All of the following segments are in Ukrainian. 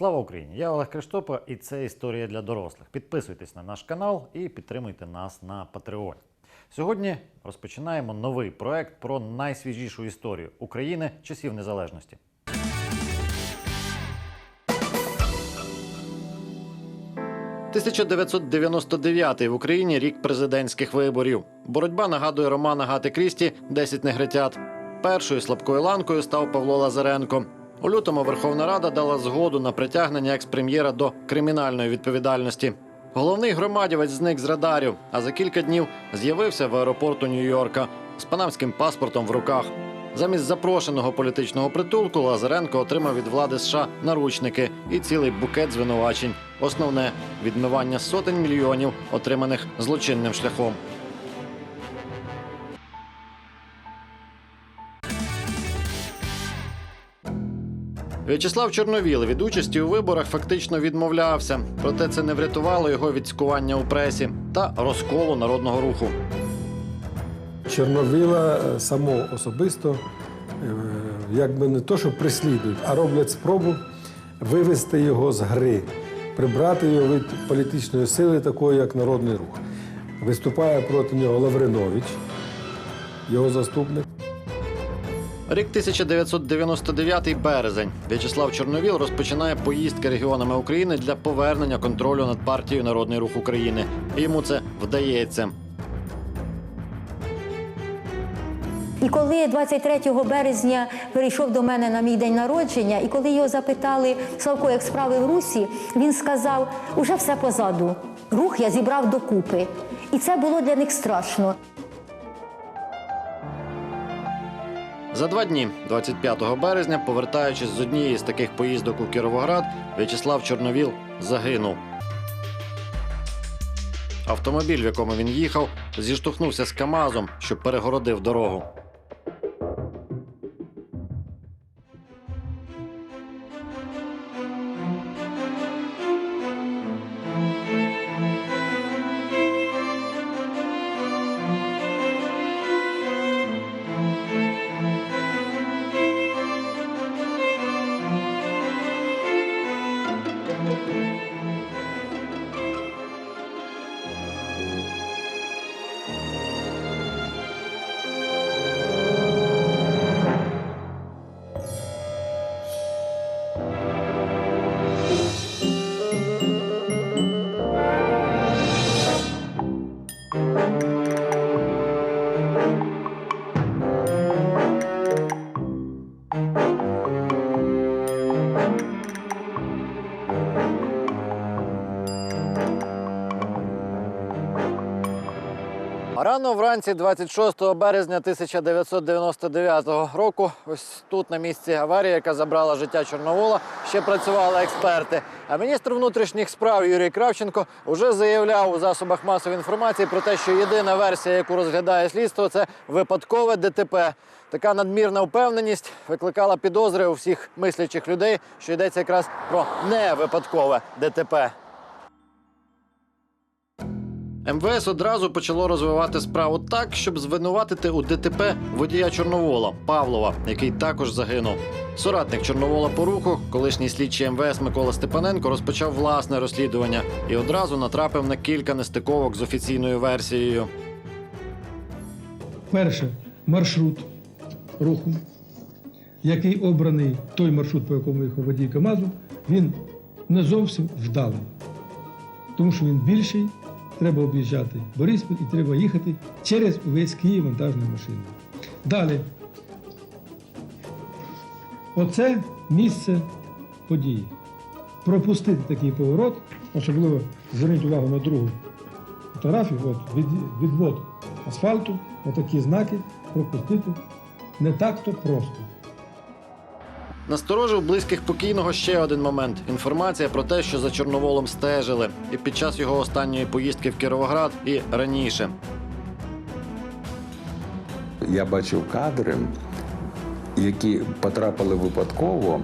Слава Україні! Я Олег Криштопа, і це історія для дорослих. Підписуйтесь на наш канал і підтримуйте нас на Патреоні. Сьогодні розпочинаємо новий проект про найсвіжішу історію України часів незалежності. «1999 в Україні рік президентських виборів. Боротьба нагадує роман Агати Крісті «10 негритят. Першою слабкою ланкою став Павло Лазаренко. У лютому Верховна Рада дала згоду на притягнення екс-прем'єра до кримінальної відповідальності. Головний громадівець зник з радарів, а за кілька днів з'явився в аеропорту Нью-Йорка з панамським паспортом в руках. Замість запрошеного політичного притулку Лазаренко отримав від влади США наручники і цілий букет звинувачень. Основне відмивання сотень мільйонів, отриманих злочинним шляхом. В'ячеслав Чорновіл від участі у виборах фактично відмовлявся, проте це не врятувало його від цькування у пресі та розколу народного руху. Чорновіла е, самого особисто, е, якби не то, що прислідують, а роблять спробу вивести його з гри, прибрати його від політичної сили, такої як Народний рух. Виступає проти нього Лавринович, його заступник. Рік 1999 березень. В'ячеслав Чорновіл розпочинає поїздки регіонами України для повернення контролю над партією Народний рух України. Йому це вдається. І коли 23 березня перейшов до мене на мій день народження, і коли його запитали Славко, як справи в Русі, він сказав: уже все позаду. Рух я зібрав докупи. І це було для них страшно. За два дні, 25 березня, повертаючись з однієї з таких поїздок у Кіровоград, В'ячеслав Чорновіл загинув. Автомобіль, в якому він їхав, зіштовхнувся з Камазом, що перегородив дорогу. Рано вранці 26 березня 1999 року, ось тут на місці аварії, яка забрала життя Чорновола, ще працювали експерти. А міністр внутрішніх справ Юрій Кравченко вже заявляв у засобах масової інформації про те, що єдина версія, яку розглядає слідство, це випадкове ДТП. Така надмірна впевненість викликала підозри у всіх мислячих людей, що йдеться якраз про невипадкове ДТП. МВС одразу почало розвивати справу так, щоб звинуватити у ДТП водія Чорновола Павлова, який також загинув. Соратник Чорновола по руху, колишній слідчий МВС Микола Степаненко, розпочав власне розслідування і одразу натрапив на кілька нестиковок з офіційною версією. Перше маршрут руху, який обраний той маршрут, по якому їхав водій КАМАЗу, він не зовсім вдалий. Тому що він більший, треба об'їжджати Бориспіль і треба їхати через увесь Київ вантажною машиною. Далі. Оце місце події. Пропустити такий поворот, особливо зверніть увагу на другу фотографію, от, від, відвод асфальту, отакі знаки пропустити не так-то просто. Насторожив близьких покійного ще один момент: інформація про те, що за Чорноволом стежили, і під час його останньої поїздки в Кіровоград, і раніше. Я бачив кадри, які потрапили випадково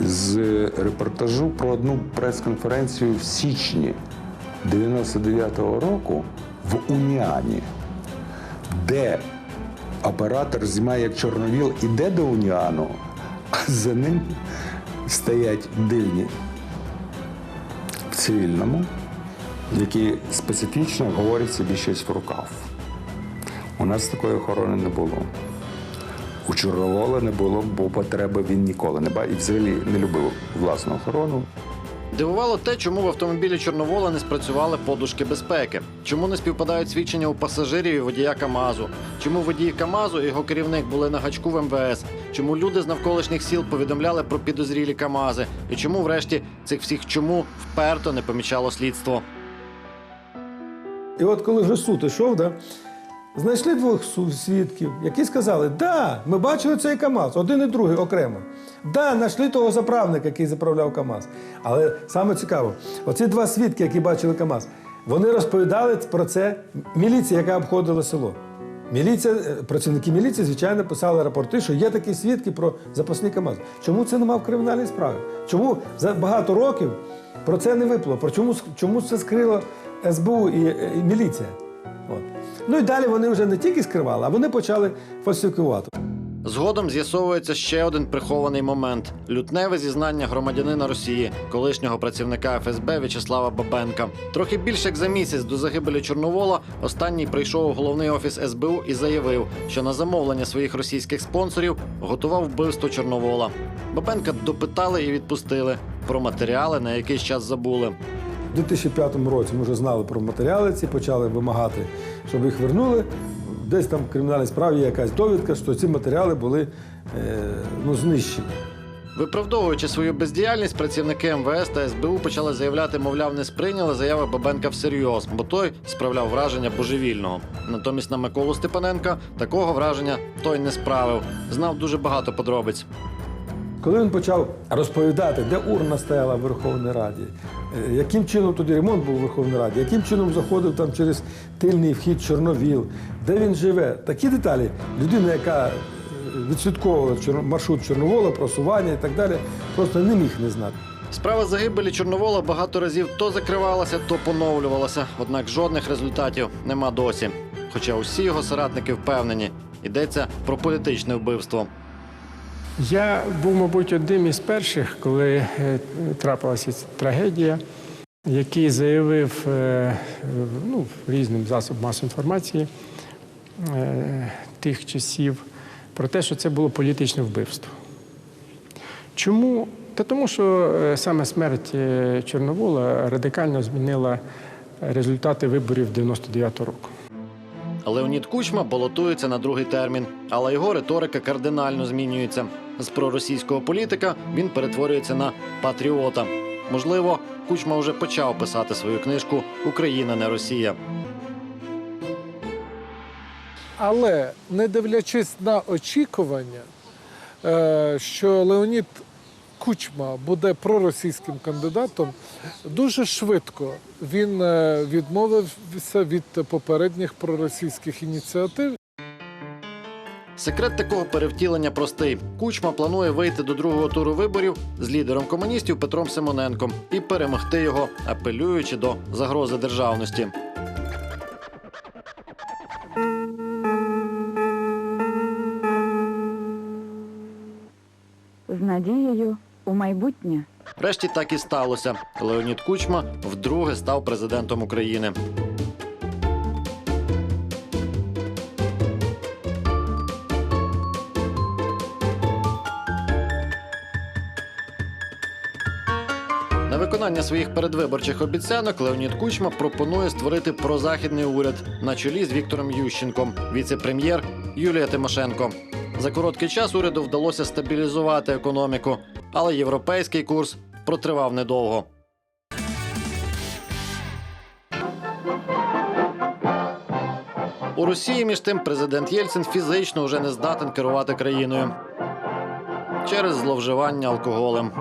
з репортажу про одну прес-конференцію в січні 99-го року в Уніані, де оператор знімає як чорновіл іде до Уніану, за ним стоять дивні цивільному, які специфічно говорять собі щось в рукав. У нас такої охорони не було. У Чорновола не було, бо потреби він ніколи не бачив і взагалі не любив власну охорону. Дивувало те, чому в автомобілі Чорновола не спрацювали подушки безпеки, чому не співпадають свідчення у пасажирів і водія Камазу, чому водій Камазу і його керівник були на гачку в МВС, чому люди з навколишніх сіл повідомляли про підозрілі Камази, і чому, врешті, цих всіх чому вперто не помічало слідство. І от коли вже суд ішов, да, знайшли двох свідків, які сказали, да, ми бачили цей КАМАЗ, один і другий окремо. Да, знайшли того заправника, який заправляв КАМАЗ. Але саме цікаво, оці два свідки, які бачили КАМАЗ, вони розповідали про це міліції, яка обходила село. Міліція, е, працівники міліції, звичайно, писали рапорти, що є такі свідки про запасні КАМАЗ. Чому це нема в кримінальній справі? Чому за багато років про це не випло? Про чому, чому це скрило СБУ і, і міліція? От. Ну і далі вони вже не тільки скривали, а вони почали фальсифікувати. Згодом з'ясовується ще один прихований момент: лютневе зізнання громадянина Росії, колишнього працівника ФСБ В'ячеслава Бабенка. Трохи більше як за місяць до загибелі Чорновола останній прийшов у головний офіс СБУ і заявив, що на замовлення своїх російських спонсорів готував вбивство Чорновола. Бабенка допитали і відпустили. Про матеріали на якийсь час забули. У 2005 році ми вже знали про матеріали ці, почали вимагати, щоб їх вернули. Десь там в кримінальній справі є якась довідка, що ці матеріали були е, ну, знищені. Виправдовуючи свою бездіяльність, працівники МВС та СБУ почали заявляти, мовляв, не сприйняли заяви Бабенка всерйоз, бо той справляв враження божевільного. Натомість на Миколу Степаненка такого враження той не справив. Знав дуже багато подробиць. Коли він почав розповідати, де урна стояла в Верховній Раді, е, яким чином тоді ремонт був у Верховній Раді, яким чином заходив там через тильний вхід Чорновіл, де він живе, такі деталі людина, яка е, відслідковувала маршрут Чорновола, просування і так далі, просто не міг не знати. Справа загибелі Чорновола багато разів то закривалася, то поновлювалася. Однак жодних результатів нема досі. Хоча усі його соратники впевнені, йдеться про політичне вбивство. Я був, мабуть, одним із перших, коли е, трапилася ця трагедія, який заявив е, ну, різним засобам масової інформації е, тих часів про те, що це було політичне вбивство. Чому? Та тому, що саме смерть Чорновола радикально змінила результати виборів 99-го року. Леонід Кучма балотується на другий термін, але його риторика кардинально змінюється. З проросійського політика він перетворюється на патріота. Можливо, Кучма вже почав писати свою книжку Україна не Росія. Але не дивлячись на очікування, е, що Леонід Кучма буде проросійським кандидатом, дуже швидко він е, відмовився від попередніх проросійських ініціатив Секрет такого перевтілення простий. Кучма планує вийти до другого туру виборів з лідером комуністів Петром Симоненком і перемогти його, апелюючи до загрози державності. Майбутнє. Врешті так і сталося. Леонід Кучма вдруге став президентом України. На виконання своїх передвиборчих обіцянок Леонід Кучма пропонує створити прозахідний уряд на чолі з Віктором Ющенком, віце-прем'єр Юлія Тимошенко. За короткий час уряду вдалося стабілізувати економіку, але європейський курс протривав недовго. У Росії між тим президент Єльцин фізично вже не здатен керувати країною через зловживання алкоголем.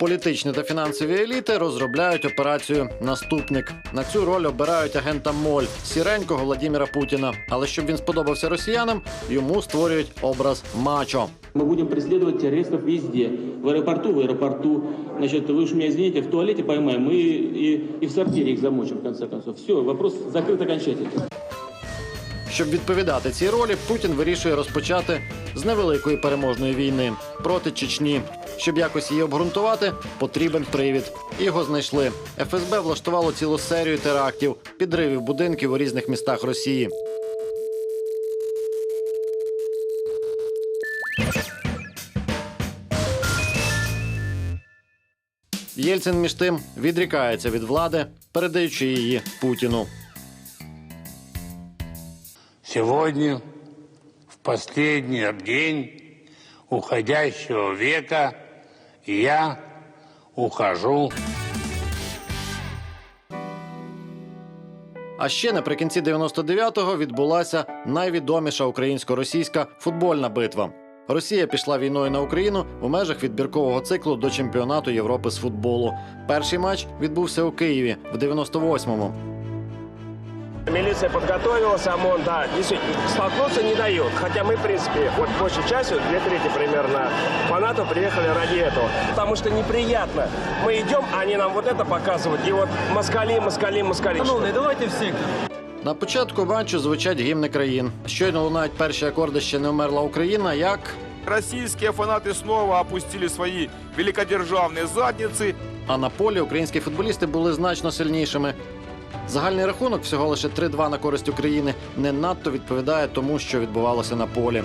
Політичні та фінансові еліти розробляють операцію Наступник. На цю роль обирають агента Моль сіренького Владіміра Путіна. Але щоб він сподобався росіянам, йому створюють образ мачо. Мы будем преследовать террористов везде. В аэропорту, в аэропорту. Значит, вы уж меня извините, в туалете поймаем и, и, и в сортире их замочим, в конце концов. Все, вопрос закрыт окончательно. Щоб відповідати цій ролі, Путін вирішує розпочати з невеликої переможної війни проти Чечні. Щоб якось її обґрунтувати, потрібен привід. Його знайшли. ФСБ влаштувало цілу серію терактів, підривів будинків у різних містах Росії. Єльцин між тим відрікається від влади, передаючи її Путіну. Сегодня, в последний день уходящего века, я ухожу А ще наприкінці 99-го відбулася найвідоміша українсько-російська футбольна битва. Росія пішла війною на Україну у межах відбіркового циклу до чемпіонату Європи з футболу. Перший матч відбувся у Києві в 98-му. Милиция подготовилась, ОМОН, да, действительно, столкнуться не дают. Хотя мы, в принципе, вот большей частью, две трети примерно, фанатов приехали ради этого. Потому что неприятно. Мы идем, а они нам вот это показывают. И вот москали, москали, москали. Шановные, давайте всех. На початку матчу звучать гімни країн. Щойно лунають перші акорди ще не вмерла Україна. Як Российские фанаты снова опустили свои великодержавные задницы. а на полі українські футболісти були значно сильнішими. Загальний рахунок всього лише 3-2 на користь України не надто відповідає тому, що відбувалося на полі.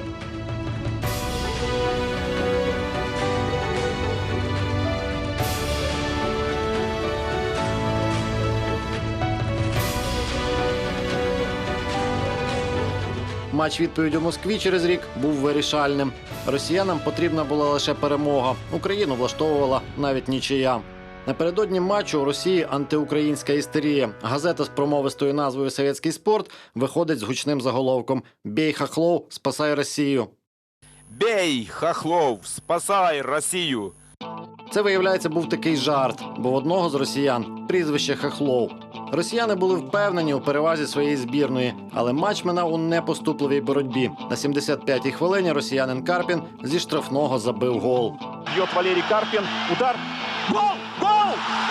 Матч відповідь у Москві через рік був вирішальним. Росіянам потрібна була лише перемога. Україну влаштовувала навіть нічия. Напередодні матчу у Росії антиукраїнська істерія. Газета з промовистою назвою Совєтський спорт виходить з гучним заголовком Бій хахлов, спасай Росію. Бей, Хохлов, спасай Россию! Це, виявляється, був такий жарт, бо в одного з росіян прізвище Хахлов. Росіяни були впевнені у перевазі своєї збірної, але матч минав у непоступливій боротьбі. На 75-й хвилині росіянин Карпін зі штрафного забив гол. Бьет Валерий Карпин. Удар. Гол!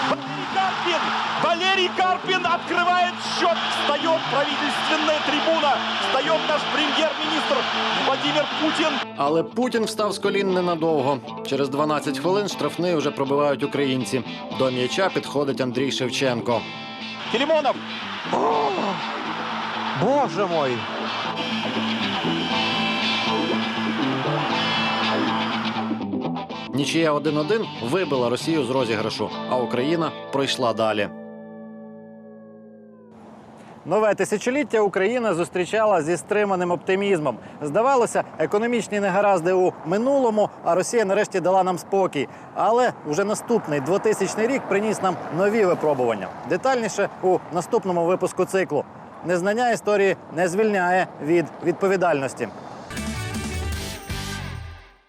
Валерий Карпин! Валерий Карпин открывает счет. Встает правительственная трибуна. Встает наш премьер-министр Владимир Путин. Але Путін встав з колін ненадовго. Через 12 хвилин штрафний уже пробивають українці. До м'яча підходить Андрій Шевченко. Филимонов. Боже мой. Нічия 1-1 вибила Росію з розіграшу, а Україна пройшла далі. Нове тисячоліття Україна зустрічала зі стриманим оптимізмом. Здавалося, економічні негаразди у минулому, а Росія нарешті дала нам спокій. Але вже наступний 2000 рік приніс нам нові випробування. Детальніше у наступному випуску циклу. Незнання історії не звільняє від відповідальності.